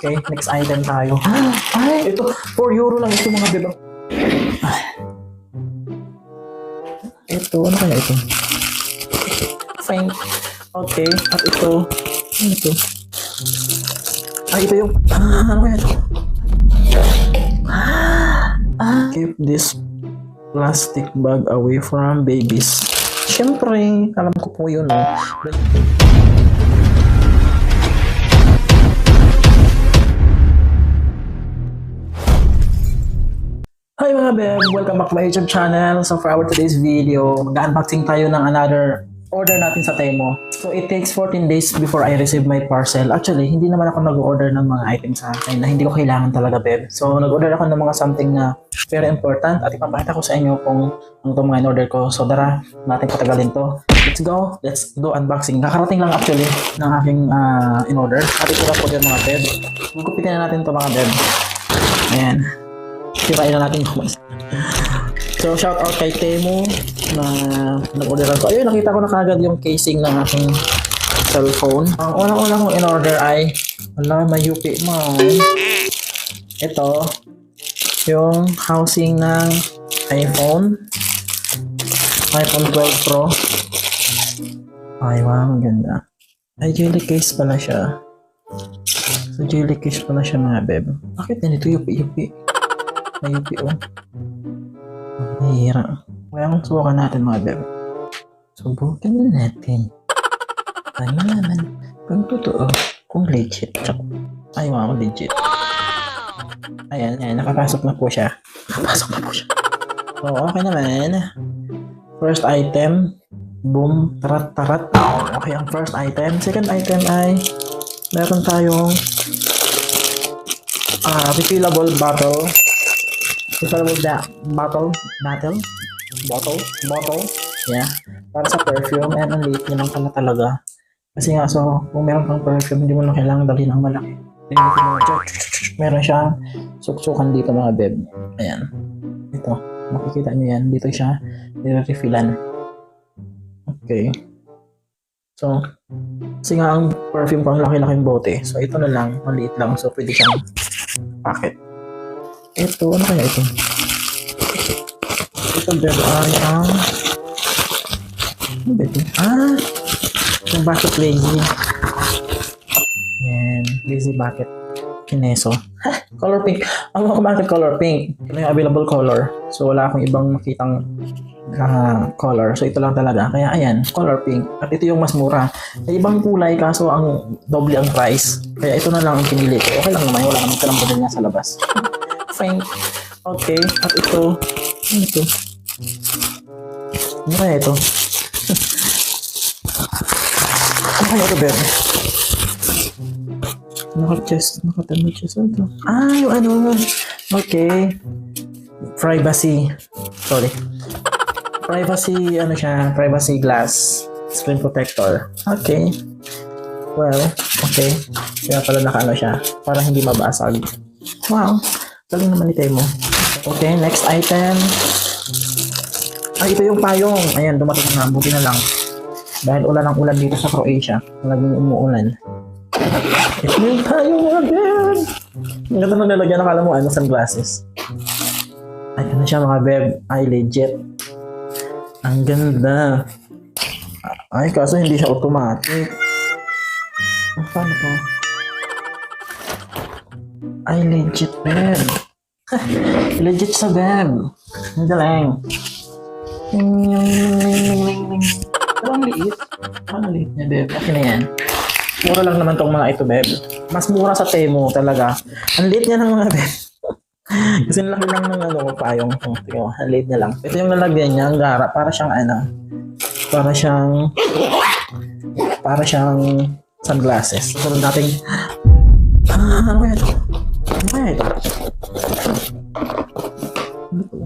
Okay, next item tayo. Ay, ito, 4 euro lang ito mga bebang. Ito, ano kaya ito? Fine. Okay, at ito, ano ito? Ay, ito yung, ah, ano kaya ito? Ah, keep this plastic bag away from babies. Siyempre, alam ko po yun. Oh. Mga beb! Welcome back to my YouTube channel. So for our today's video, mag-unboxing tayo ng another order natin sa Temo. So it takes 14 days before I receive my parcel. Actually, hindi naman ako nag-order ng mga items sa akin na hindi ko kailangan talaga, beb. So nag-order ako ng mga something na very important at ipapakita ko sa inyo kung ano itong mga in-order ko. So tara, natin patagalin to. Let's go. Let's do unboxing. Kakarating lang actually ng aking ah, in-order. At ito na po din mga beb. Gugupitin na natin to mga beb. Ayan. Sirain na natin yung So, shout out kay Temu na nag-orderan ko. Ayun, nakita ko na kagad yung casing ng aking cellphone. Ang unang-unang kong in-order ay, wala, may UP mo. Ito, yung housing ng iPhone. iPhone 12 Pro. Ay, wow, ang ganda. Ay, jelly case pala siya. So, jelly case pala siya mga beb. Bakit ganito yupi-yupi? May UP oh. Mahira. Kaya kung subukan natin mga beb. Subukan na natin. Ano naman kung totoo, kung legit. Tsaka, ay wow, legit. Ayan, ayan, nakapasok na po siya. Nakapasok na po siya. So, okay naman. First item, boom, tarat, tarat. Okay, ang first item. Second item ay, meron tayong ah refillable bottle refillable da- bottle, bottle, bottle, bottle, yeah, para sa perfume, and ang niya lang pala talaga. Kasi nga, so, kung meron kang perfume, hindi mo lang kailangan dalhin ang malaki. Meron siyang suksukan dito mga beb. Ayan. Ito. Makikita niyo yan. Dito siya nire-refillan. Okay. So, kasi nga ang perfume ko ang laki-laking bote. So, ito na lang. Maliit lang. So, pwede siyang packet. Ito, ano kaya ito? Ito, beb, ay ang... Ano ba ito? Ah! Yung bucket lazy. Yan. Lazy bucket. Kineso. Ha! Color pink. Ang mga bakit color pink? Ito yung available color. So, wala akong ibang makitang ah, color. So, ito lang talaga. Kaya, ayan. Color pink. At ito yung mas mura. May ibang kulay, kaso ang doble ang price. Kaya ito na lang ang pinili ko. Okay lang naman. Wala naman kalambudan niya sa labas. Fine. Okay. At ito. Ano ito? Ano kaya ito? ano kaya ito, Bebe? Naka-chest. Naka-tanda chest. Ano ito? Ah, yung ano. Okay. Privacy. Sorry. Privacy, ano siya? Privacy glass. Screen protector. Okay. Well, okay. Kaya pala naka-ano siya. Para hindi mabasag. Wow. Galing naman ni Temo. Okay, next item. Ay, ito yung payong. Ayan, dumating na. Buti na lang. Dahil ulan ang ulan dito sa Croatia. Laging umuulan. Ito yung payong again. Ang ganda nung nalagyan ng kala mo, ano, sunglasses. Ay, ano siya mga beb? Ay, legit. Ang ganda. Ay, kaso hindi siya automatic. Ang paano to? Ay, legit, beb. legit sa beb. Ang galing. Pero ang liit. Ang liit niya, beb. Akin na yan. Mura lang naman tong mga ito, beb. Mas mura sa Temo talaga. Ang liit niya ng mga beb. Kasi laki lang ng ano, payong. Oh, tingnan ang liit niya lang. Ito yung nalagyan niya, ang gara. Para siyang ano, para siyang, para siyang sunglasses. Susunod natin, ah, ano kaya ito? Ito? Ano to?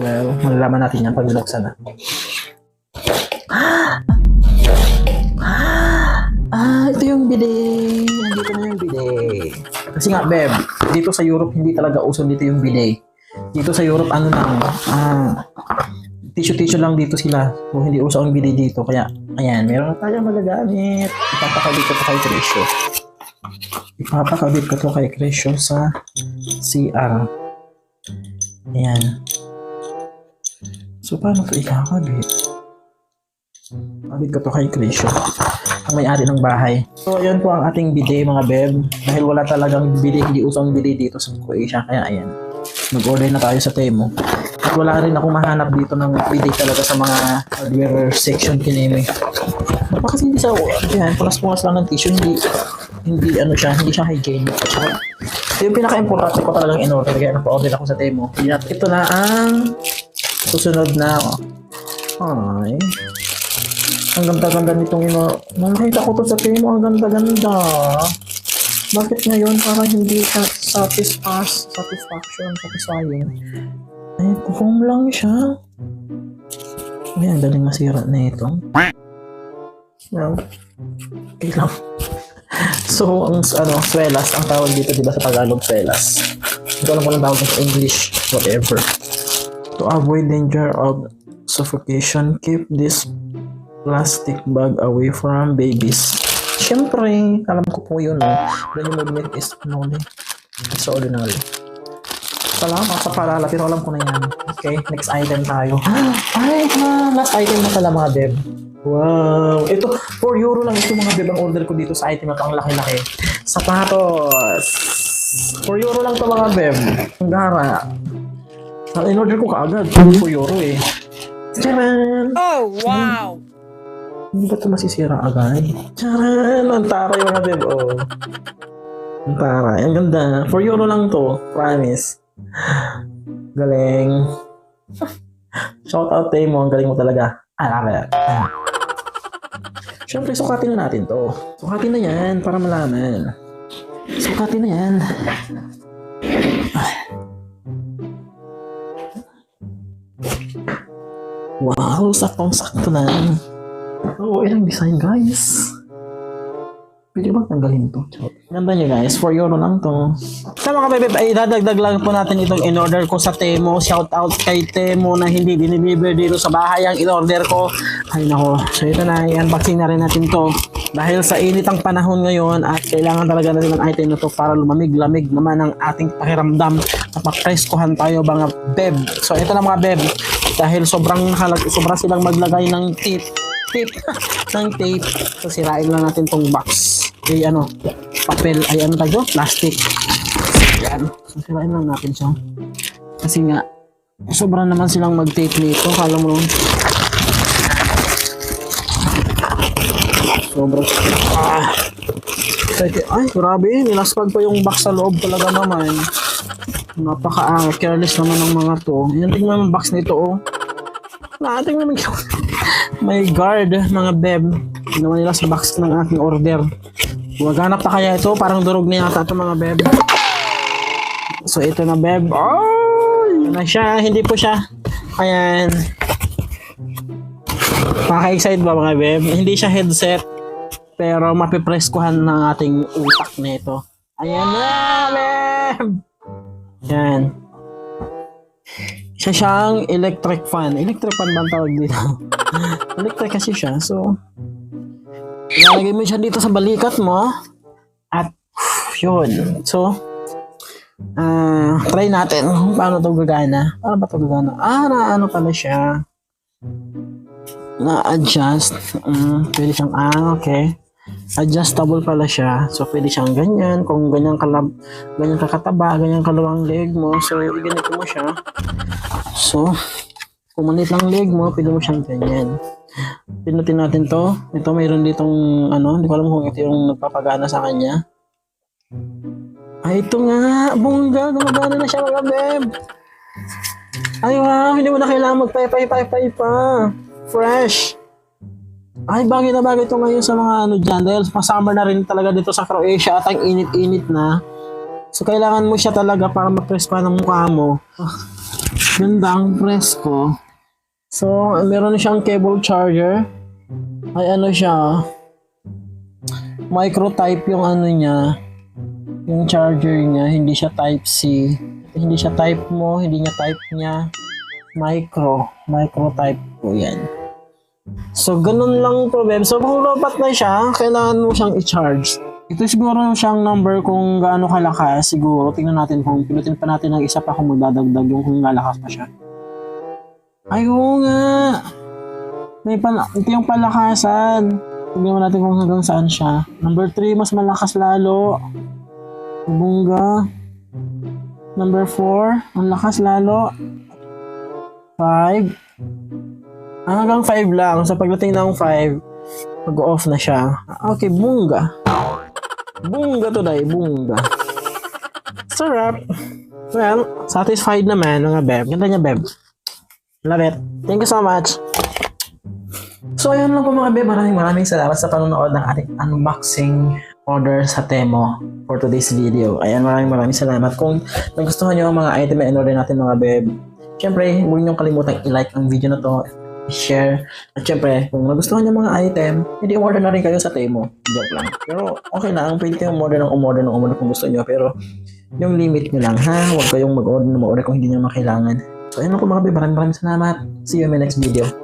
Well, malalaman natin yan pag binuksan na. Ah, ito yung bidet. Nandito na yung bidet. Kasi nga, Beb, dito sa Europe, hindi talaga uso dito yung bidet. Dito sa Europe, ano lang, ah, tissue-tissue lang dito sila. Kung hindi uso ang bidet dito. Kaya, ayan, meron na tayo magagamit. Ipapakabit ko pa kay Trisho. Ipapakabit ko to kay Crescio sa CR. Ayan. So, paano to ikakabit? Kabit ko to kay Crescio. Ang may-ari ng bahay. So, ayan po ang ating bidet mga beb. Dahil wala talagang bidet, hindi usang bidet dito sa Croatia. Kaya ayan. Nag-order na tayo sa Temo. At wala rin ako mahanap dito ng bidet talaga sa mga hardware section kineme. Baka kasi hindi sa, yan, punas-punas lang ng tissue, hindi, hindi ano siya, hindi siya hygienic. Tsaka, yung pinaka-importante ko talagang in-order, kaya napa-order ako sa Temo. Ito na ang susunod na, ay, ang ganda-ganda nitong ino. Nakita ko to sa Temo, ang ganda-ganda. Bakit ngayon parang hindi siya satisfas, satisfaction, satisfying? Ay, foam lang siya. Ay, ang daling masira na ito. No. Okay lang. So, ang ano, swelas, ang tawag dito, di ba, sa Tagalog, swelas. Hindi ko alam kung tawag sa English, whatever. To avoid danger of suffocation, keep this plastic bag away from babies. Siyempre, alam ko po yun? Then yung movement is only. Extraordinary. Salamat sa paalala, pero alam ko na yan. Okay, next item tayo. Ay, ah, last item na pala mga beb. Wow! Ito, 4 euro lang ito mga beb ang order ko dito sa item na to. Ang laki-laki. Sapatos! 4 euro lang to mga beb. Ang gara. In-order ko kaagad. 4 euro eh. Charan! Oh, wow! Hindi ba ito masisira agad? Charan! Ang taray mga beb, oh. Ang taray. Ang ganda. 4 euro lang to. Promise. Galing. Shout out tayo mo. Ang galing mo talaga. I love it. Siyempre, sukatin na natin to. Sukatin na yan para malaman. Sukatin na yan. Wow, saktong-sakto na. Oh, ilang design, guys. Pwede ba tanggalin to? Ganda nyo guys, 4 euro lang to. Sa mga bebe, ay dadagdag lang po natin itong in-order ko sa Temo. Shout out kay Temo na hindi diniliver dito sa bahay ang in-order ko. Ay nako, so ito na, i-unboxing na rin natin to. Dahil sa init ang panahon ngayon at kailangan talaga natin ng item na to para lumamig-lamig naman ang ating pakiramdam. Napapreskohan tayo mga beb. So ito na mga beb. Dahil sobrang halag, sobrang silang maglagay ng tape tape. Ng tape. So sirain lang natin tong box. Ay ano papel. Ay ano tayo plastic. Yan. So sirain lang natin siya. Kasi nga sobrang naman silang mag tape nito. Kala mo nun sobrang ah. Ay grabe. Nilaspag pa yung box sa loob talaga naman. Napaka ah, careless naman ng mga to. Yan tingnan mo box nito oh. Natin naman may guard, mga beb. Ginawa nila sa box ng aking order. Waganap pa kaya ito? Parang durog na yata ito mga beb. So ito na beb. Oh! na siya. Hindi po siya. Ayan. Paka-excite ba mga beb? Hindi siya headset. Pero mapipreskuhan ng ating utak na ito. Ayan na, beb! Yan. Siya siyang electric fan. Electric fan ba ang tawag dito? electric kasi siya. So, ilalagay mo siya dito sa balikat mo. At, yun. So, ah try natin kung paano to gagana. Paano ba to gagana? Ah, na ano pala siya. Na-adjust. Mm, pwede siyang, ah, okay. Adjustable pala siya. So, pwede siyang ganyan. Kung ganyan kalab, ganyan kakataba, ganyan kalawang leg mo. So, ganito mo siya. So, kung lang leg mo, pwede mo siyang ganyan. Pinutin natin to. Ito mayroon ditong ano, hindi ko alam kung ito yung nagpapagana sa kanya. Ay, ito nga. Bongga, gumagana na siya mga beb. Ay, wow. Hindi mo na kailangan magpay-pay-pay-pay pa. Fresh. Ay, bagay na bagay ito ngayon sa mga ano dyan. Dahil pa-summer na rin talaga dito sa Croatia at ang init-init na. So, kailangan mo siya talaga para ma-press pa ng mukha mo. Ganda ang presko. So, meron siyang cable charger. Ay ano siya. Micro type yung ano niya. Yung charger niya. Hindi siya type C. Hindi siya type mo. Hindi niya type niya. Micro. Micro type po yan. So, ganun lang babe. So, kung lobat na siya, kailangan mo siyang i-charge. Ito siguro siyang number kung gaano kalakas. Siguro, tingnan natin kung pinutin pa natin ng isa pa kung magdadagdag yung kung lalakas pa siya. Ay, oo nga. May pala, ito yung palakasan. Tingnan natin kung hanggang saan siya. Number 3, mas malakas lalo. Bunga. Number 4, ang lakas lalo. 5. Hanggang 5 lang. So, pagdating ng 5, mag-off na siya. Okay, bunga. Bunga today, bunga. Sarap. Well, satisfied naman mga beb. Ganda niya, beb. Love it. Thank you so much. So, ayun lang po mga beb. Maraming maraming salamat sa panonood ng ating unboxing order sa Temo for today's video. Ayan, maraming maraming salamat. Kung nagustuhan nyo ang mga item na in-order natin mga beb, syempre, huwag nyo kalimutang i-like ang video na to, i-share, at syempre, kung nagustuhan nyo mga item, hindi order na rin kayo sa Temo. Joke lang. Pero okay lang, pwede kayong umorder ng umorder ng umorder kung gusto nyo, pero yung limit nyo lang, ha? Huwag kayong mag-order na mag-order kung hindi nyo makailangan. So, ayun lang po mga beb. Maraming maraming salamat. See you in my next video.